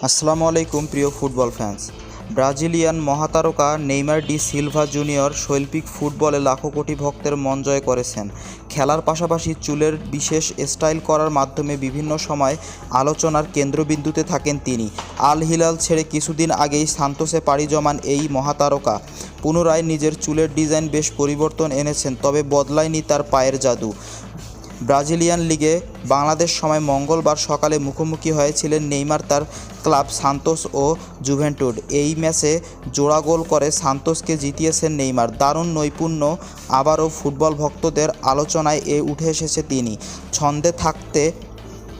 আসসালামু আলাইকুম, প্রিয় ফুটবল ফ্যান্স ব্রাজিলিয়ান মহাতারকা নেইমার ডি সিলভা জুনিয়র শৈল্পিক ফুটবলে লাখো কোটি ভক্তের মন জয় করেছেন। খেলার পাশাপাশি চুলের বিশেষ স্টাইল করার মাধ্যমে বিভিন্ন সময় আলোচনার কেন্দ্রবিন্দুতে থাকেন তিনি। আল হিলাল ছেড়ে কিছুদিন আগেই সান্তোসে পাড়ি জমান এই মহাতারকা। পুনরায় নিজের চুলের ডিজাইন বেশ পরিবর্তন এনেছেন, তবে বদলায়নি তার পায়ের জাদু। ব্রাজিলিয়ান লিগে বাংলাদেশ সময় মঙ্গলবার সকালে মুখোমুখি হয়েছিলেন নেইমার, তার ক্লাব সান্তোস ও জুভেন্টুড। এই ম্যাচে জোড়া গোল করে সান্তোসকে জিতিয়েছেন নেইমার। দারুণ নৈপুণ্য আবারও ফুটবল ভক্তদের আলোচনায় এ উঠে এসেছে তিনি। ছন্দে থাকতে,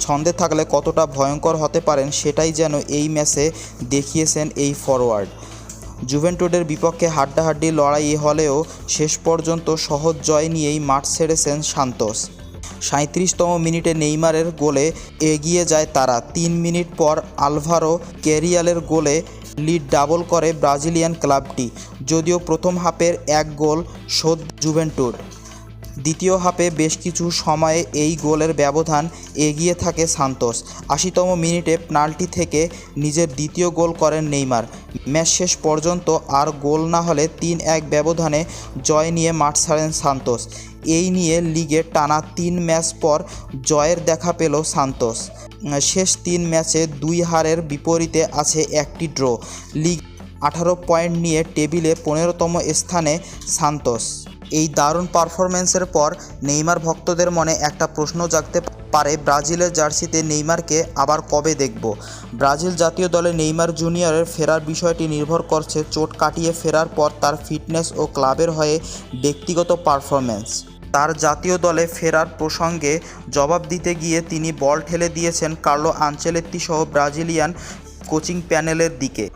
ছন্দে থাকলে কতটা ভয়ঙ্কর হতে পারেন সেটাই যেন এই ম্যাচে দেখিয়েছেন এই ফরওয়ার্ড জুভেন্টুডের বিপক্ষে হাড্ডাহাড্ডি লড়াই হলেও শেষ পর্যন্ত সহজ জয় নিয়েই মাঠ ছেড়েছেন সান্তোস। সাঁত্রিশতম মিনিটে নেইমারের গোলে এগিয়ে যায় তারা। তিন মিনিট পর আলভারো ক্যারিয়ালের গোলে লিড ডাবল করে ব্রাজিলিয়ান ক্লাবটি, যদিও প্রথম হাফের এক গোল শোধ জুভেন্টুড দ্বিতীয় হাফে বেশ কিছু সময়ে এই গোলের ব্যবধান এগিয়ে থাকে সান্তোস। আশিতম মিনিটে পেনাল্টি থেকে নিজের দ্বিতীয় গোল করেন নেইমার। ম্যাচ শেষ পর্যন্ত আর গোল না হলে তিন এক ব্যবধানে জয় নিয়ে মাঠ ছাড়েন সান্তোস। এই নিয়ে লিগে টানা তিন ম্যাচ পর জয়ের দেখা পেল সান্তোস। শেষ তিন ম্যাচে দুই হারের বিপরীতে আছে একটি ড্র। লিগ আঠারো পয়েন্ট নিয়ে টেবিলে পনেরোতম স্থানে সান্তোস। এই দারুণ পারফরমেন্সের পর নেইমার ভক্তদের মনে একটা প্রশ্ন জাগতে পারে ব্রাজিলের জার্সিতে নেইমারকে আবার কবে দেখব? ব্রাজিল জাতীয় দলে নেইমার জুনিয়রের ফেরার বিষয়টি নির্ভর করছে চোট কাটিয়ে ফেরার পর তার ফিটনেস ও ক্লাবের হয়ে ব্যক্তিগত পারফরমেন্স তার জাতীয় দলে ফেরার প্রসঙ্গে জবাব দিতে গিয়ে তিনি বল ঠেলে দিয়েছেন কার্লো আঞ্চেলেত্তি সহ ব্রাজিলিয়ান কোচিং প্যানেলের দিকে।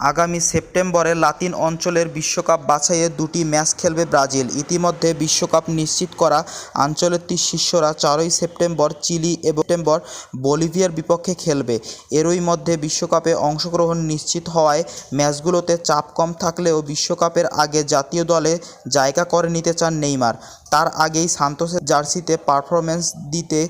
আগামী সেপ্টেম্বরে লাতিন অঞ্চলের বিশ্বকাপ বাছাইয়ে দুটি ম্যাচ খেলবে ব্রাজিল। ইতিমধ্যে বিশ্বকাপ নিশ্চিত করা আঞ্চলেত্তির শিষ্যরা চারই সেপ্টেম্বর চিলি এবং সেপ্টেম্বর বলিভিয়ার বিপক্ষে খেলবে। এরই মধ্যে বিশ্বকাপে অংশগ্রহণ নিশ্চিত হওয়ায় ম্যাচগুলোতে চাপ কম থাকলেও বিশ্বকাপের আগে জাতীয় দলে জায়গা করে নিতে চান নেইমার। তার আগেই সান্তোসের জার্সিতে পারফরমেন্স দিতে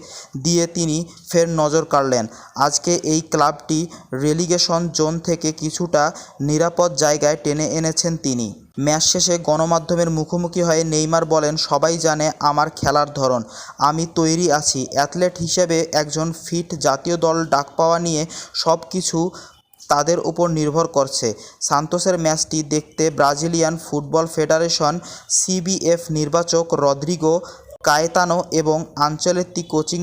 দিয়ে তিনি ফের নজর কাড়লেন। আজকে এই ক্লাবটি রেলিগেশন জোন থেকে কিছুটা নিরাপদ জায়গায় টেনে এনেছেন তিনি। ম্যাচ শেষে গণমাধ্যমের মুখোমুখি হয়ে নেইমার বলেন, সবাই জানে আমার খেলার ধরন। আমি তৈরি আছি। অ্যাথলেট হিসেবে একজন ফিট জাতীয় দল ডাক পাওয়া নিয়ে সব কিছু তাদের উপর নির্ভর করছে। সান্তোসের ম্যাচটি দেখতে ব্রাজিলিয়ান ফুটবল ফেডারেশন সিবিএফ নির্বাচক রদ্রিগো কায়েতানো এবং আঞ্চলেত্তি কোচিং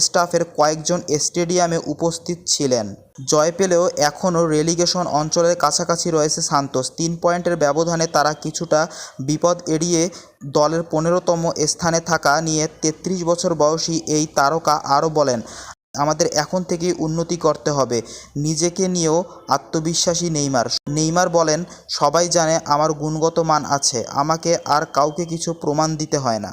স্টাফের কয়েকজন স্টেডিয়ামে উপস্থিত ছিলেন। জয় পেলেও এখনও রেলিগেশন অঞ্চলের কাছাকাছি রয়েছে সান্তোস। তিন পয়েন্টের ব্যবধানে তারা কিছুটা বিপদ এড়িয়ে দলের পনেরোতম স্থানে থাকা নিয়ে তেত্রিশ বছর বয়সী এই তারকা আরও বলেন আমাদের এখন থেকেই উন্নতি করতে হবে। নিজেকে নিয়েও আত্মবিশ্বাসী নেইমার। নেইমার বলেন, সবাই জানে আমার গুণগত মান আছে, আমাকে আর কাউকে কিছু প্রমাণ দিতে হয় না।